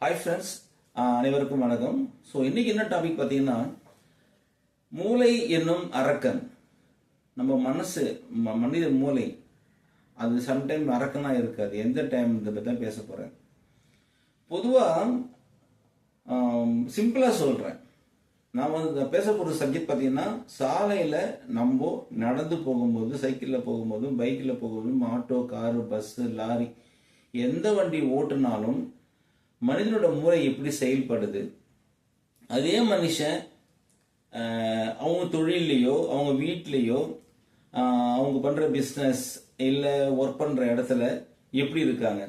Hi friends அனைவருக்கும் வணக்கம். So இன்னைக்கு என்ன டாபிக் பார்த்தீங்கன்னா மூளை என்னும் அரக்கன். நம்ம மனசு ம- மனித மூளை அது சம்டைம் அரக்கனா இருக்காது. எந்த டைம் இதை பற்றி தான் பேச போகிறேன் பொதுவாக சிம்பிளாக சொல்கிறேன் நான் வந்து இந்த பேச போகிற சப்ஜெக்ட் பார்த்தீங்கன்னா சாலையில் நம்ம நடந்து போகும்போது சைக்கிளில் போகும்போது பைக்கில் போகும்போதும் ஆட்டோ காரு பஸ்ஸு லாரி எந்த வண்டி ஓட்டுனாலும் மனிதனோட மூளை எப்படி செயல்படுது? அதே மனுஷன் அவங்க தொழிலையோ அவங்க வீட்லேயோ அவங்க பண்ணுற பிஸ்னஸ் இல்லை ஒர்க் பண்ணுற இடத்துல எப்படி இருக்காங்க?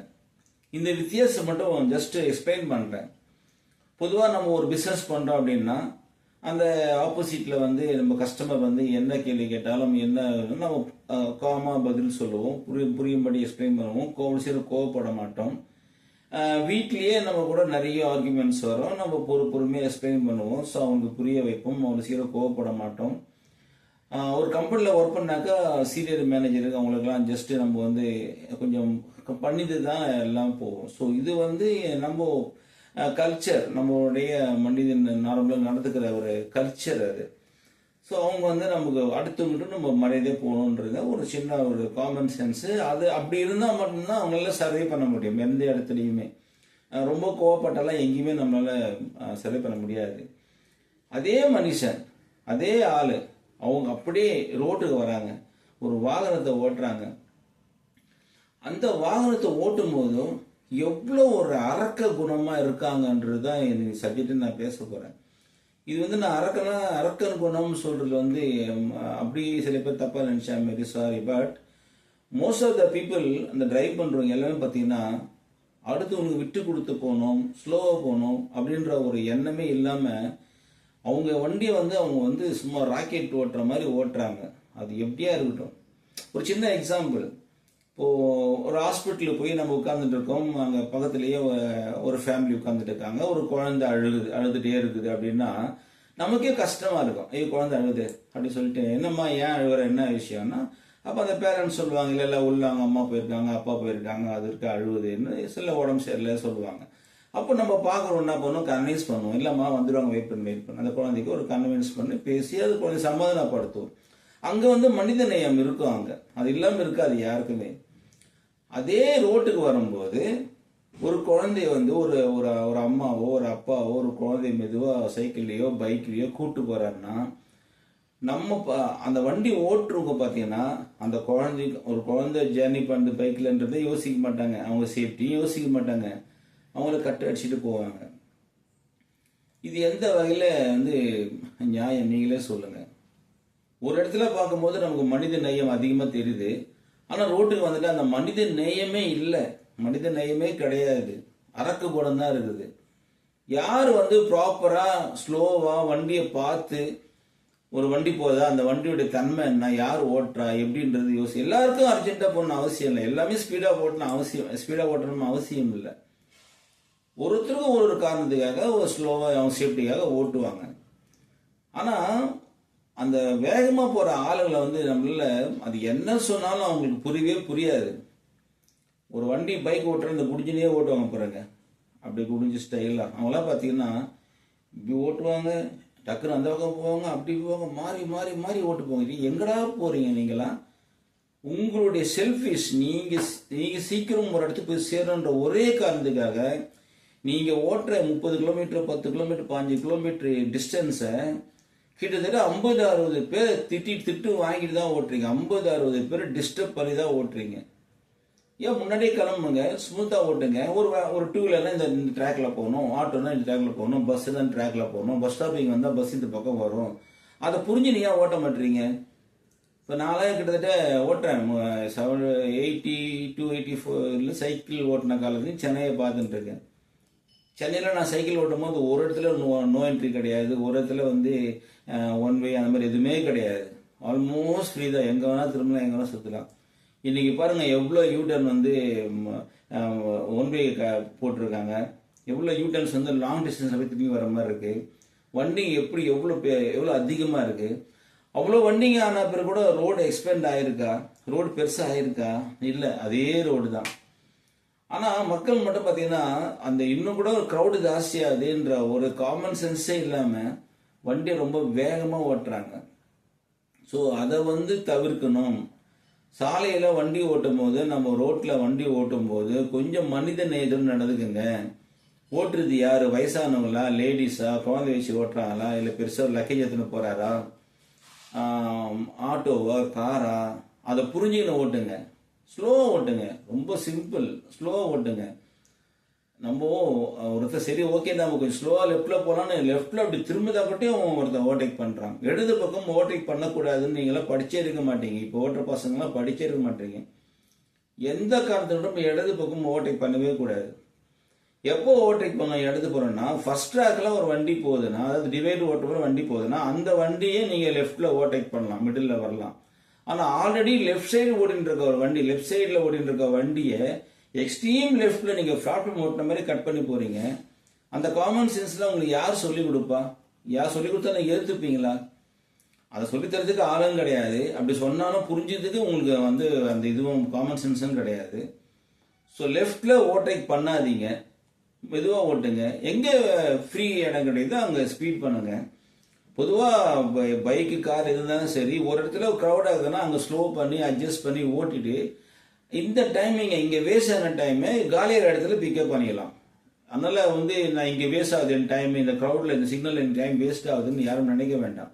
இந்த வித்தியாசம் மட்டும் ஜஸ்ட் எக்ஸ்பிளைன் பண்ணுறேன் பொதுவாக நம்ம ஒரு பிஸ்னஸ் பண்ணுறோம் அப்படின்னா அந்த ஆப்போசிட்டில் வந்து நம்ம கஸ்டமர் வந்து என்ன கேள்வி கேட்டாலும் என்ன நம்ம காமாக பதில் சொல்லுவோம். புரியும் புரியும்படி எக்ஸ்பிளைன் பண்ணுவோம். கோவம் சீரும் கோவப்பட மாட்டோம். வீட்லேயே நம்ம கூட நிறைய ஆர்குமெண்ட்ஸ் வரும். நம்ம பொறு பொறுமையாக எக்ஸ்பிளைன் பண்ணுவோம். ஸோ அவங்களுக்கு புரிய வைப்போம். அவங்க சீக்கிரம் கோவப்பட மாட்டோம். ஒரு கம்பெனியில் ஒர்க் பண்ணாக்கா சீனியர் மேனேஜருக்கு அவங்களுக்குலாம் ஜஸ்ட் நம்ம வந்து கொஞ்சம் பண்ணிட்டு தான் எல்லாம் போவோம் ஸோ இது வந்து நம்ம கல்ச்சர் நம்மளுடைய மனிதன் நார்மலாக நடந்துக்கிற ஒரு கல்ச்சர் அது. ஸோ அவங்க வந்து நமக்கு அடுத்துக்கிட்டு நம்ம மரியாதை போகணுன்றது ஒரு சின்ன ஒரு காமன் சென்ஸு அது அப்படி இருந்தால் மட்டும்தான் அவங்களால சர்வே பண்ண முடியும். எந்த இடத்துலையுமே. ரொம்ப கோவப்பட்டாலாம் எங்கேயுமே நம்மளால் சர்வே பண்ண முடியாது. அதே மனுஷன் அதே ஆள் அவங்க அப்படியே ரோட்டுக்கு வராங்க. ஒரு வாகனத்தை ஓட்டுறாங்க. அந்த வாகனத்தை ஓட்டும் போதும் எவ்வளோ ஒரு அரக்க குணமாக இருக்காங்கன்றது தான் எனக்கு சப்ஜெக்ட்டு நான் பேச போகிறேன் இது வந்து நான் அரக்கனா அரக்கன் குணம்னு சொல்றது வந்து அப்படி சில பேர் தப்பாக நினைச்சா மேரி sorry but most of the people அந்த டிரைவ் பண்ணுறவங்க எல்லாமே பார்த்தீங்கன்னா அடுத்தவங்களுக்கு விட்டு கொடுத்து போகணும் ஸ்லோவாக போகணும் அப்படின்ற ஒரு எண்ணமே இல்லாமல் அவங்க வண்டியை வந்து அவங்க வந்து சும்மா ராக்கெட் ஓட்டுற மாதிரி ஓட்டுறாங்க. அது எப்படியா இருக்கட்டும். ஒரு சின்ன எக்ஸாம்பிள் இப்போ ஒரு ஹாஸ்பிட்டலுக்கு போய் நம்ம உட்காந்துட்டு இருக்கோம். அங்கே பக்கத்துலேயே ஒரு ஃபேமிலி உட்காந்துட்டு இருக்காங்க. ஒரு குழந்தை அழுகுது அழுதுகிட்டே இருக்குது அப்படின்னா நமக்கே கஷ்டமாக இருக்கும். ஐயோ குழந்தை அழுகுது அப்படி சொல்லிட்டு என்னம்மா ஏன் அழுகுற? என்ன விஷயம்னா? அப்போ அந்த பேரண்ட்ஸ் சொல்லுவாங்க இல்லை இல்லை உள்ள அவங்க அம்மா போயிருக்காங்க அப்பா போயிருக்காங்க அது இருக்க அழுகுதுன்னு சில உடம்பு சரியில்லை சொல்லுவாங்க. அப்போ நம்ம பார்க்குறோம் என்ன பண்ணுவோம்? கன்வின்ஸ் பண்ணுவோம். இல்லைம்மா வந்துடுவாங்க வெயிட் பண்ணி வெயிட் பண்ணி. அந்த குழந்தைக்கு ஒரு கன்வின்ஸ் பண்ணி பேசி அது குழந்தை சமாதானப்படுத்துவோம். அங்கே வந்து மனித நேயம் இருக்கும் அங்கே. அது இல்லாமல் இருக்காது யாருக்குமே. அதே ரோட்டுக்கு வரும்போது ஒரு குழந்தை வந்து ஒரு ஒரு ஒரு அம்மாவோ ஒரு அப்பாவோ ஒரு குழந்தை மெதுவாக சைக்கிள்லேயோ பைக்லேயோ கூட்டு போகிறாருன்னா நம்ம ப- அந்த வண்டி ஓட்டுறவங்க பார்த்தீங்கன்னா அந்த குழந்தைக்கு ஒரு குழந்தை ஜேர்னி பண்ணுறது பைக்கில்ன்றதை யோசிக்க மாட்டாங்க. அவங்க சேஃப்டியும் யோசிக்க மாட்டாங்க. அவங்கள கட்டு அடிச்சுட்டு போவாங்க. இது எந்த வகையில் வந்து நியாயம்? நீங்களே சொல்லுங்கள் ஒரு இடத்துல பார்க்கும்போது நமக்கு மனித நயம் அதிகமாக தெரியுது. ஆனால் ரோட்டுக்கு வந்துட்டு அந்த மனித நேயமே இல்லை. மனித நேயமே கிடையாது. அரக்கு குணம் தான் இருக்குது. யார் வந்து ப்ராப்பராக ஸ்லோவாக வண்டியை பார்த்து ஒரு வண்டி போதா அந்த வண்டியோட தன்மை என்ன? யார் ஓட்டுறா? எப்படின்றது யோசி. எல்லாருக்கும் அர்ஜென்ட்டாக போடணும் அவசியம் இல்லை. எல்லாமே ஸ்பீடாக ஓட்டணும் அவசியம் ஸ்பீடாக ஓட்டணும்னு அவசியம் இல்லை. ஒருத்தருக்கும் ஒரு ஒரு காரணத்துக்காக ஒரு ஸ்லோவாக அவங்க சேஃப்டிக்காக ஓட்டுவாங்க. ஆனால் அந்த வேகமாக போகிற ஆளுங்களை வந்து நம்மள அது என்ன சொன்னாலும் அவங்களுக்கு புரியவே புரியாது. ஒரு வண்டி பைக் ஓட்டுற இந்த குடிஞ்சினே ஓட்டுவாங்க போகிறாங்க அப்படி குடிஞ்சு ஸ்டைலாக அவங்களாம் பார்த்தீங்கன்னா இப்படி ஓட்டுவாங்க டக்குன்னு அந்த பக்கம் போவாங்க அப்படி போவாங்க மாறி மாறி மாறி ஓட்டு போவாங்க இது எங்கடா போகிறீங்க நீங்களாம்? உங்களுடைய செல்ஃபிஷ் நீங்கள் நீங்கள் சீக்கிரம் ஒரு இடத்துக்கு போய் சேரணுன்ற ஒரே காரணத்துக்காக நீங்கள் ஓட்டுற முப்பது கிலோமீட்டர் பத்து கிலோமீட்டர் பாஞ்சு கிலோமீட்டர் டிஸ்டன்ஸை கிட்டத்தட்ட ஐம்பது அறுபது பேர் திட்டி திட்டு வாங்கிட்டு தான் ஓட்டுறீங்க. ஐம்பது அறுபது பேர் டிஸ்டர்ப் பண்ணி தான் ஓட்டுறீங்க. ஏன் முன்னாடியே கிளம்புங்க ஸ்மூத்தாக ஓட்டுங்க. ஒரு ஒரு டூ வீலர்லாம் இந்த இந்த ட்ராக்ல போகணும் ஆட்டோனா இந்த ட்ராக்ல போகணும் பஸ் தான் ட்ராக்ல போகணும் பஸ் ஸ்டாப்பிங் வந்தால் பஸ் இந்த பக்கம் வரும். அதை புரிஞ்சு நீ ஏன் ஓட்ட மாட்டீங்க? இப்போ நானே கிட்டத்தட்ட ஓட்டுறேன். செவன் எயிட்டி டூ எயிட்டி ஃபோர்ல சைக்கிள் ஓட்டின காலத்துலையும் சென்னையை பார்த்துட்டு இருக்கேன். சென்னையில் நான் சைக்கிள் ஓட்டும் போது ஒரு இடத்துல நோ நோ என்ட்ரி கிடையாது. ஒரு இடத்துல வந்து ஒன் வே அந்த மாதிரி எதுவுமே கிடையாது. ஆல்மோஸ்ட் ஃப்ரீ தான். எங்கே வேணால் திரும்பலாம் எங்கே வேணால் சுற்றலாம் இன்றைக்கி பாருங்கள் எவ்வளோ யூட்டர்ன் வந்து ஒன் வே போட்டிருக்காங்க. எவ்வளோ யூட்டர்ன்ஸ் வந்து லாங் டிஸ்டன்ஸ் போய் திரும்பி வர மாதிரி இருக்குது வண்டி எப்படி எவ்வளோ எவ்வளோ அதிகமாக இருக்குது அவ்வளோ வண்டிங்க ஆனால் பிறகு கூட ரோடு எக்ஸ்பெண்ட் ஆகிருக்கா ரோடு பெருசாக ஆகிருக்கா இல்லை அதே ரோடு தான். ஆனால் மக்கள் மட்டும் பார்த்தீங்கன்னா அந்த இன்னும் கூட க்ரௌடு ஜாஸ்தியாகுதுன்ற ஒரு காமன் சென்ஸே இல்லாமல் வண்டியை ரொம்ப வேகமாக ஓட்டுறாங்க. ஸோ அதை வந்து தவிர்க்கணும். சாலையில் வண்டி ஓட்டும் போது நம்ம ரோட்டில் வண்டி ஓட்டும் போது கொஞ்சம் மனித நேயம் நடந்துக்குங்க. ஓட்டுறது யார்? வயசானவங்களா? லேடிஸா குழந்தை வச்சு ஓட்டுறாங்களா? இல்லை பெருசாக லக்கேஜ் எடுத்துன்னு போகிறாரா ஆட்டோவா காரா அதை புரிஞ்சுக்கின்னு ஓட்டுங்க. ஸ்லோ ஓட்டுங்க. ரொம்ப சிம்பிள் ஸ்லோ ஓட்டுங்க. நம்ம ஒருத்தர் சரி ஓகே நம்ம கொஞ்சம் ஸ்லோவாக லெஃப்டில் போகலான்னு லெஃப்டில் அப்படி திரும்பதாக்கட்டையும் ஒருத்தர் ஓவர்டேக் பண்ணுறான் இடது பக்கம் ஓவர்டேக் பண்ணக்கூடாதுன்னு நீங்களாம் படிச்சே இருக்க மாட்டீங்க. இப்போ ஓட்டுற பசங்களாம் படிச்சே இருக்க மாட்டீங்க. எந்த காரணத்தோடும் இடது பக்கம் ஓவர்டேக் பண்ணவே கூடாது. எப்போ ஓவர்டேக் பண்ண இடது போகிறோன்னா ஃபர்ஸ்ட் ட்ராக்கில் ஒரு வண்டி போகுதுன்னா அதாவது டிவைட் ஓட்டுற வண்டி போகுதுன்னா அந்த வண்டியே நீங்கள் லெஃப்டில் ஓவர்டேக் பண்ணலாம் மிடில் வரலாம். ஆனால் ஆல்ரெடி லெஃப்ட் சைடு ஓடிட்டு இருக்க ஒரு வண்டி லெஃப்ட் சைடில் ஓடிட்டு இருக்க வண்டியை எக்ஸ்ட்ரீம் லெஃப்டில் நீங்கள் பிளாட்ஃபார்ம் ஓட்டின மாதிரி கட் பண்ணி போகிறீங்க அந்த காமன் சென்ஸில் உங்களுக்கு யார் சொல்லிக் கொடுப்பா? யார் சொல்லிக் கொடுத்தா நீங்கள் ஏத்துப்பீங்களா? அதை சொல்லி தரதுக்கு ஆளும் கிடையாது. அப்படி சொன்னாலும் புரிஞ்சதுக்கு உங்களுக்கு வந்து அந்த இதுவும் காமன் சென்ஸும் கிடையாது. ஸோ லெஃப்டில் ஓவர்டேக் பண்ணாதீங்க. மெதுவாக ஓட்டுங்க. எங்கே ஃப்ரீ இடம் கிடைக்குதோ அங்கே ஸ்பீட் பண்ணுங்கள் பொதுவாக பைக்கு கார் இருந்தாலும் சரி ஒரு இடத்துல க்ரௌட் ஆகுதுன்னா அங்கே ஸ்லோ பண்ணி அட்ஜஸ்ட் பண்ணி ஓட்டிட்டு இந்த டைமிங் இங்கே வேஸ்ட் ஆன டைமை காலியாகிற இடத்துல பிக்கப் பண்ணிக்கலாம் அதனால் வந்து நான் இங்கே வேஸ்ட் ஆகுது என் டைம் இந்த க்ரௌடில் இந்த சிக்னல் என் டைம் வேஸ்ட் ஆகுதுன்னு யாரும் நினைக்க வேண்டாம்.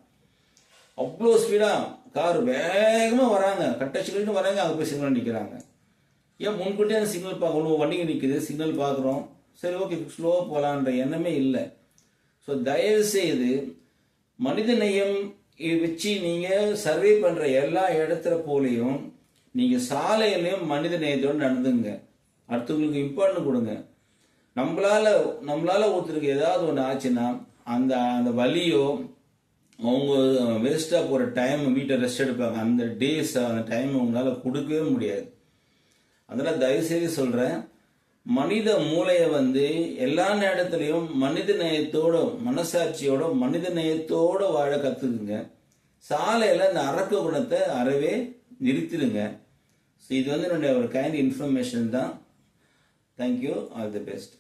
அவ்வளோ ஸ்பீடாக கார் வேகமாக வராங்க. கட்டச்சுக்கிட்டு வராங்க அங்கே போய் சிக்னல் நிற்கிறாங்க ஏன் முன்கூட்டியே அந்த சிக்னல் பார்க்கணும் வண்டிங்க நிற்குது சிக்னல் பார்க்குறோம் சரி ஓகே ஸ்லோவாக போகலான்ற எண்ணமே இல்லை. ஸோ தயவு செய்து மனித நேயம் வச்சு நீங்கள் சர்வே பண்ணுற எல்லா இடத்துல போலையும் நீங்கள் சாலையிலையும் மனித நேயத்தோடு நடந்துங்க. அடுத்தவங்களுக்கு இம்பார்ட்டன் கொடுங்க. நம்மளால நம்மளால ஒருத்தருக்கு ஏதாவது ஒன்று ஆச்சுன்னா அந்த அந்த வலியோ அவங்க வேஸ்ட்டாக போகிற டைம் வீட்டை ரெஸ்ட் எடுப்பாங்க. அந்த டேஸ் அந்த டைம் உங்களால் கொடுக்கவே முடியாது. அதனால் தயவுசெய்து சொல்கிறேன் மனித மூளையை வந்து எல்லா நேரத்துலையும் மனித நேயத்தோட மனசாட்சியோட மனித நேயத்தோட வாழ கற்றுக்குங்க சாலையில் இந்த அரக்க குணத்தை அறவே நிறுத்திடுங்க. ஸோ இது வந்து என்னுடைய ஒரு கைண்ட் இன்ஃபர்மேஷன் தான். Thank you all the best